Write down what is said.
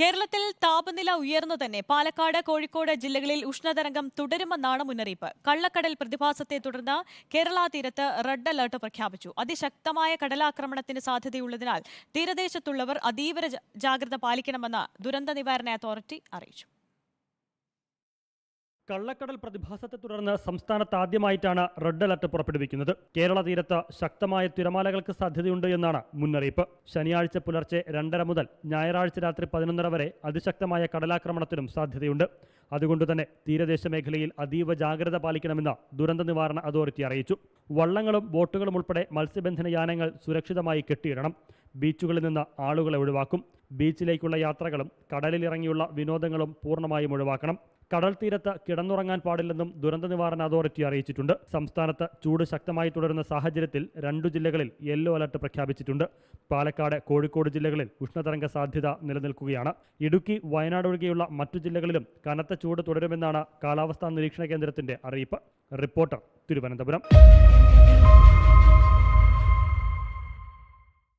കേരളത്തിൽ താപനില ഉയർന്നു തന്നെ പാലക്കാട് കോഴിക്കോട് ജില്ലകളിൽ ഉഷ്ണതരംഗം തുടരുമെന്നാണ് മുന്നറിയിപ്പ്. കള്ളക്കടൽ പ്രതിഭാസത്തെ തുടർന്ന് കേരള തീരത്ത് റെഡ് അലർട്ട് പ്രഖ്യാപിച്ചു. അതിശക്തമായ കടലാക്രമണത്തിന് സാധ്യതയുള്ളതിനാൽ തീരദേശത്തുള്ളവർ അതീവ ജാഗ്രത പാലിക്കണമെന്ന് ദുരന്ത നിവാരണ അതോറിറ്റി അറിയിച്ചു. കള്ളക്കടൽ പ്രതിഭാസത്തെ തുടർന്ന് സംസ്ഥാനത്ത് ആദ്യമായിട്ടാണ് റെഡ് അലർട്ട് പുറപ്പെടുവിക്കുന്നത്. കേരള തീരത്ത് ശക്തമായ തിരമാലകൾക്ക് സാധ്യതയുണ്ട് എന്നാണ് മുന്നറിയിപ്പ്. ശനിയാഴ്ച പുലർച്ചെ രണ്ടര മുതൽ ഞായറാഴ്ച രാത്രി പതിനൊന്നര വരെ അതിശക്തമായ കടലാക്രമണത്തിനും സാധ്യതയുണ്ട്. അതുകൊണ്ട് തന്നെ തീരദേശ മേഖലയിൽ അതീവ ജാഗ്രത പാലിക്കണമെന്ന് ദുരന്ത നിവാരണ അതോറിറ്റി അറിയിച്ചു. വള്ളങ്ങളും ബോട്ടുകളും ഉൾപ്പെടെ മത്സ്യബന്ധന യാനങ്ങൾ സുരക്ഷിതമായി കെട്ടിയിടണം. ബീച്ചുകളിൽ നിന്ന് ആളുകളെ ഒഴിവാക്കും. ബീച്ചിലേക്കുള്ള യാത്രകളും കടലിലിറങ്ങിയുള്ള വിനോദങ്ങളും പൂർണമായും ഒഴിവാക്കണം. കടൽ തീരത്ത് കിടന്നുറങ്ങാൻ പാടില്ലെന്നും ദുരന്ത നിവാരണ അതോറിറ്റി അറിയിച്ചിട്ടുണ്ട്. സംസ്ഥാനത്ത് ചൂട് ശക്തമായി തുടരുന്ന സാഹചര്യത്തിൽ രണ്ടു ജില്ലകളിൽ യെല്ലോ അലർട്ട് പ്രഖ്യാപിച്ചിട്ടുണ്ട്. പാലക്കാട് കോഴിക്കോട് ജില്ലകളിൽ ഉഷ്ണതരംഗ സാധ്യത നിലനിൽക്കുകയാണ്. ഇടുക്കി വയനാട് ഒഴികെയുള്ള മറ്റു ജില്ലകളിലും കനത്ത ചൂട് തുടരുമെന്നാണ് കാലാവസ്ഥാ നിരീക്ഷണ കേന്ദ്രത്തിന്റെ അറിയിപ്പ്. റിപ്പോർട്ടർ തിരുവനന്തപുരം.